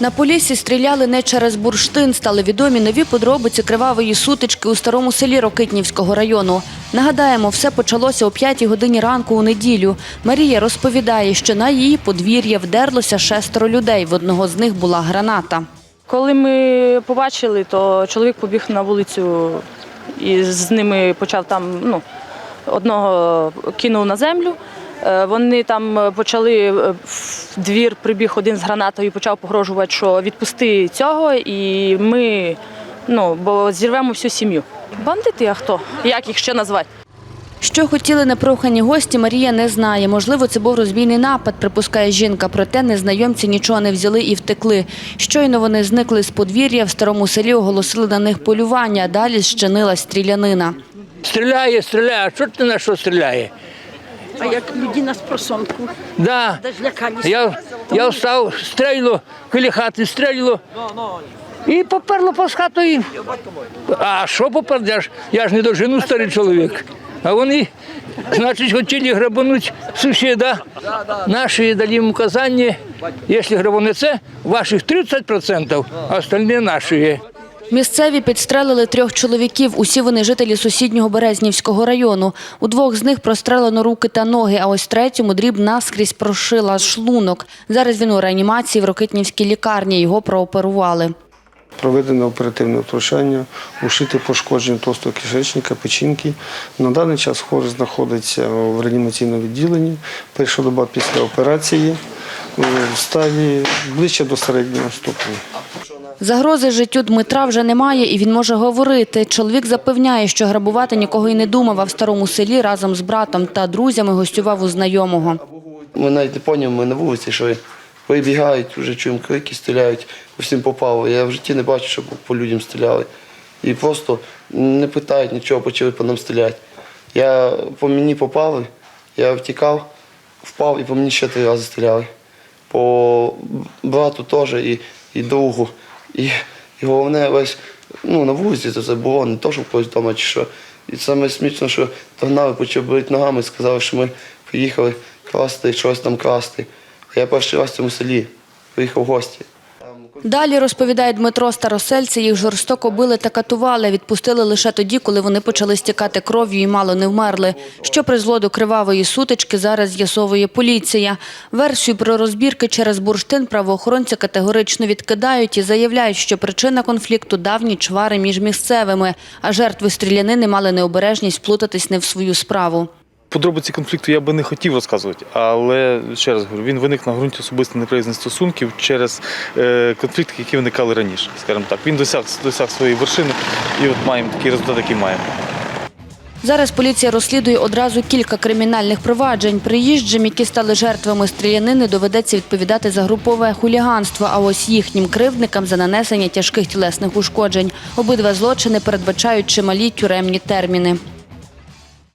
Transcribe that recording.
На Поліссі стріляли не через бурштин. Стали відомі нові подробиці кривавої сутички у старому селі Рокитнівського району. Нагадаємо, все почалося о 5 годині ранку у неділю. Марія розповідає, що на її подвір'я вдерлося шестеро людей. В одного з них була граната. Коли ми побачили, то чоловік побіг на вулицю і з ними почав там, ну, одного кинув на землю. Е, Вони там почали е, в двір прибіг один з гранатою і почав погрожувати, що відпусти цього, і ми ну, бо зірвемо всю сім'ю. Бандити, а хто? Як їх ще назвати? Що хотіли непрохані гості, Марія не знає. Можливо, це був розбійний напад, припускає жінка. Проте незнайомці нічого не взяли і втекли. Щойно вони зникли з подвір'я, в старому селі оголосили на них полювання, далі щинилась стрілянина. Стріляє, стріляє, а що ти на що стріляє? А як людина з просонку, Да. лякалися. Я, я встав, стрельно, біля хати стрельно. І поперло по хату. І... А що попер? Я ж, я ж не дожину старий чоловік. А вони, значить, хотіли грабануть сусіда. Наші дали їм указання, якщо грабане це, ваших 30%, а остальні наші. Місцеві підстрелили трьох чоловіків. Усі вони жителі сусіднього Березнівського району. У двох з них прострелено руки та ноги, а ось третьому дріб наскрізь прошила шлунок. Зараз він у реанімації в Рокитнівській лікарні. Його прооперували. Проведено оперативне втручання, ушити пошкодження товстого кишечника, печінки. На даний час хворий знаходиться в реанімаційному відділенні. Перша доба після операції е, в стані ближче до середнього ступеня. Загрози життю Дмитра вже немає і він може говорити. Чоловік запевняє, що грабувати нікого й не думав, а в старому селі разом з братом та друзями гостював у знайомого. Ми навіть не поняли, ми на вулиці, що вибігають, вже чуємо крики, стріляють, всім попало. Я в житті не бачу, щоб по людям стріляли. І просто не питають нічого, почали по нам стріляти. Я по мені попали, я втікав, впав і по мені ще три рази стріляли. По брату теж і, і другу. І, і головне, весь ну, на вулиці це було, не то, що когось вдома чи що. І саме смішно, що догнали, почали бити ногами, сказали, що ми приїхали красти, щось там красти. А я перший раз в цьому селі приїхав в гості. Далі, розповідає Дмитро Старосельці, їх жорстоко били та катували. Відпустили лише тоді, коли вони почали стікати кров'ю і мало не вмерли. Що призвело до кривавої сутички, зараз з'ясовує поліція. Версію про розбірки через бурштин правоохоронці категорично відкидають і заявляють, що причина конфлікту – давні чвари між місцевими, а жертви стрілянини мали необережність вплутатись не в свою справу. Подробиці конфлікту я би не хотів розказувати, але ще раз говорю, він виник на ґрунті особисто неприязних стосунків через е, конфлікти, які виникали раніше. Скажімо так, він досяг досяг своєї вершини, і от маємо такий результат, який маємо. Зараз поліція розслідує одразу кілька кримінальних проваджень. Приїжджим, які стали жертвами стрілянини, доведеться відповідати за групове хуліганство, а ось їхнім кривдникам за нанесення тяжких тілесних ушкоджень. Обидва злочини передбачають чималі тюремні терміни.